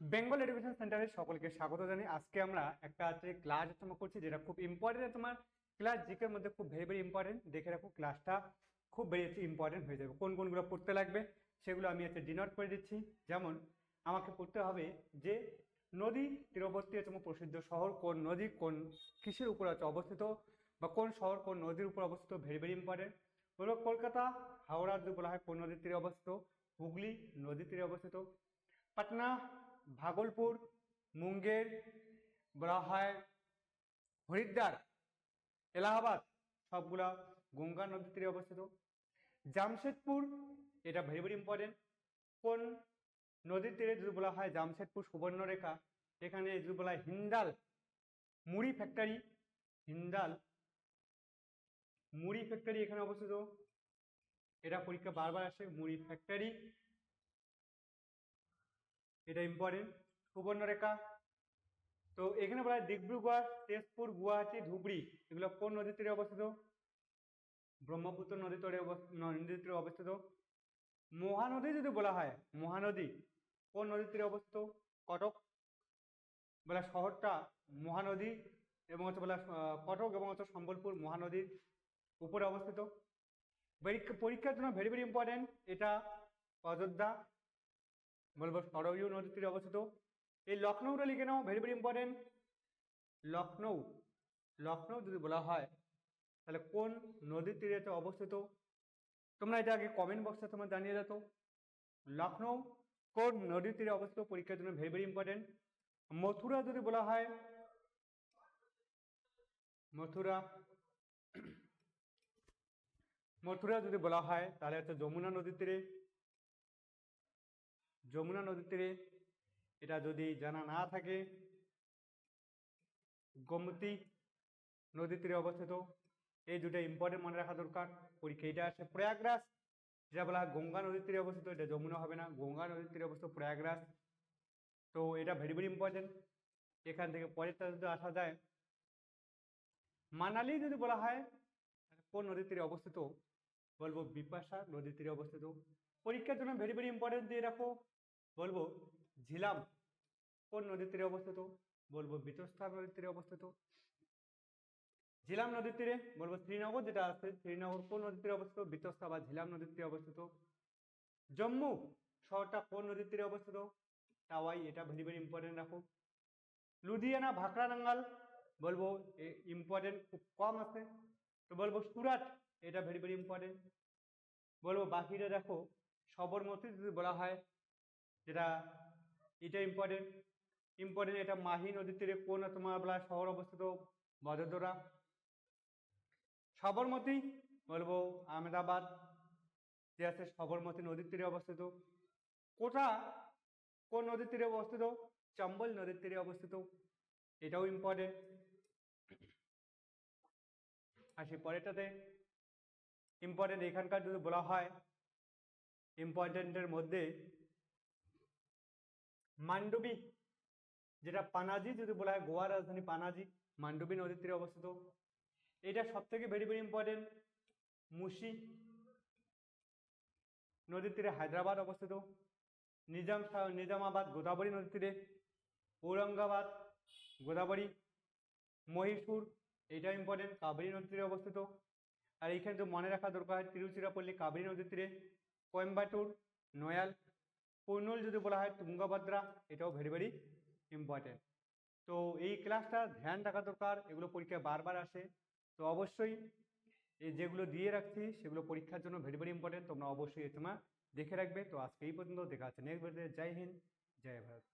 Bengal education সেন্টারে সকলকে স্বাগত জানাই। আজকে আমরা একটা আছে ক্লাস তোমার করছি, যেটা খুব ইম্পর্টেন্ট তোমার ক্লাস জিকের মধ্যে খুব ভেরি ভেরি ইম্পর্টেন্ট দেখে রাখো ক্লাসটা খুব বেশি ইম্পর্টেন্ট হয়ে যাবে। কোন কোনগুলো পড়তে লাগবে, সেগুলো আমি একটা ডিনোট করে দিচ্ছি। যেমন, আমাকে পড়তে হবে যে নদী তীরবর্তী তোমার প্রসিদ্ধ শহর, কোন নদী কোন কিসের উপর আছে অবস্থিত বা কোন শহর কোন নদীর উপর অবস্থিত ভেরি ভেরি ইম্পর্টেন্ট হলো কলকাতা, হাওড়া বলা হয় কোন নদীর তীরে অবস্থিত, হুগলি নদীর তীরে অবস্থিত, পাটনা ভাগলপুর, মুঙ্গের বলা হয় হরিদ্বার, এলাহাবাদ, সবগুলা গঙ্গা নদীর তীরে অবস্থিত। জামশেদপুর, এটা ভেরি ভেরি ইম্পর্টেন্ট কোন নদীর তীরে যদি বলা হয় জামশেদপুর সুবর্ণরেখা, এখানে যদি বলা হয় হিন্দাল মুড়ি ফ্যাক্টরি হিন্দাল মুড়ি ফ্যাক্টরি এখানে অবস্থিত। এটা পরীক্ষা বারবার আসে, মুড়ি ফ্যাক্টরি এটা ইম্পর্টেন্ট সুবর্ণরেখা তো এখানে বলা হয় ডিব্রুগড় তেজপুর, গুয়াহাটি, ধুবড়ি। এগুলো কোন নদীর তীরে অবস্থিত? ব্রহ্মপুত্র নদীর তীরে নদীর তীরে অবস্থিত। মহানদী যদি বলা হয়, মহানদী কোন নদীর তীরে অবস্থিত? কটক। বলা শহরটা মহানদী এবং হচ্ছে বলা কটক এবং হচ্ছে সম্বলপুর মহানদীর উপরে অবস্থিত। পরীক্ষা, পরীক্ষার জন্য ভেরি ভেরি ইম্পর্টেন্ট এটা অযোধ্যা। বলব সরয়ু নদীর তীরে অবস্থিত। এই লখনৌটা লিখে নাও very very important Lucknow Lucknow যদি বলা হয়, তাহলে কোন নদীর তীরে এটা অবস্থিত? তোমরা এটা আগে কমেন্ট বক্সে তোমরা জানিয়ে যেত লখনৌ কোন নদীর তীরে অবস্থিত? পরীক্ষার জন্য ভেরি ভেরি ইম্পর্টেন্ট মথুরা যদি বলা হয়, মথুরা মথুরা যদি বলা হয়, তাহলে হচ্ছে যমুনা নদীর তীরে। যমুনা নদীর তীরে। এটা যদি জানা না থাকে, গোমতী নদীর তীরে অবস্থিত। এই দুটো ইম্পর্টেন্ট মনে রাখা দরকার। পরীক্ষা এটা আসে প্রয়াগরাজ। যেটা বলা গঙ্গা নদীর তীরে অবস্থিত, এটা যমুনা হবে না। গঙ্গা নদীর তীরে অবস্থিত প্রয়াগরাজ। তো এটা ভেরি ভেরি ইম্পর্টেন্ট এখান থেকে পরেরটা যদি আসা যায়, মানালি যদি বলা হয় কোন নদীর তীরে অবস্থিত? বলব বিপাশা নদীর তীরে অবস্থিত। পরীক্ষার জন্য ভেরি ভেরি ইম্পর্টেন্ট দিয়ে রাখো। বলব, ঝিলাম কোন নদীর তীরে অবস্থিত? বলব বিতস্তা নদীর তীরে অবস্থিত। ঝিলাম নদীর তীরে, বলব শ্রীনগর যেটা আছে, শ্রীনগর কোন নদীর তীরে অবস্থিত? বিতস্তা বা ঝিলাম নদীর তীরে অবস্থিত। জম্মু শহরটা কোন নদীর তীরে অবস্থিত? টাওয়াই এটা ভেরি ভেরি ইম্পর্টেন্ট রাখো লুধিয়ানা ভাকরা নাঙ্গাল বলব ইম্পর্টেন্ট খুব কম আছে। তো বলব সুরাট, এটা ভেরি ভেরি ইম্পর্টেন্ট বলব বাকিটা দেখো, সবরমতী যদি বলা হয় যেটা, এটা ইম্পর্টেন্ট ইম্পর্টেন্ট এটা মাহি নদীর তীরে কোন তোমার বলা শহর অবস্থিত বদোদরা সবরমতী বলব আহমেদাবাদ। যে আছে সবরমতী নদীর তীরে অবস্থিত। কোটা কোন নদীর তীরে অবস্থিত? চম্বল নদীর তীরে অবস্থিত। এটাও ইম্পর্টেন্ট আসি পরেরটাতে ইম্পর্টেন্ট এখানকার যদি বলা হয় ইম্পর্টেন্টের মধ্যে মান্ডবী, যেটা পানাজি, যদি বলা হয় গোয়ার রাজধানী পানাজি, মান্ডবী নদীর তীরে অবস্থিত। এটা সব থেকে ভেরি ভেরি ইম্পর্টেন্ট মুসি নদীর তীরে হায়দ্রাবাদ অবস্থিত। নিজাম নিজামাবাদ, গোদাবরী নদীর তীরে। ঔরঙ্গাবাদ, গোদাবরী, মহীশূর এটা ইম্পর্টেন্ট কাবেরী নদীর তীরে অবস্থিত। আর এইখানে তো মনে রাখা দরকার তিরুচিরাপল্লী কাবেরী নদীর তীরে। কোয়েম্বাটুর, নয়াল কুর্নুল যদি বলা হয় তুঙ্গভদ্রা, এটাও ভেরি ভেরি ইম্পর্টেন্ট তো এই ক্লাসটা ধ্যান রাখা দরকার, এগুলো পরীক্ষায় বারবার আসে। তো অবশ্যই এই যেগুলো দিয়ে রাখছি, সেগুলো পরীক্ষার জন্য ভেরি ভেরি ইম্পর্টেন্ট তোমরা অবশ্যই তোমরা দেখে রাখবে। তো আজকে এই পর্যন্ত, দেখা আছে নেক্সট ভিডিওতে জয় হিন্দ, জয় ভারত।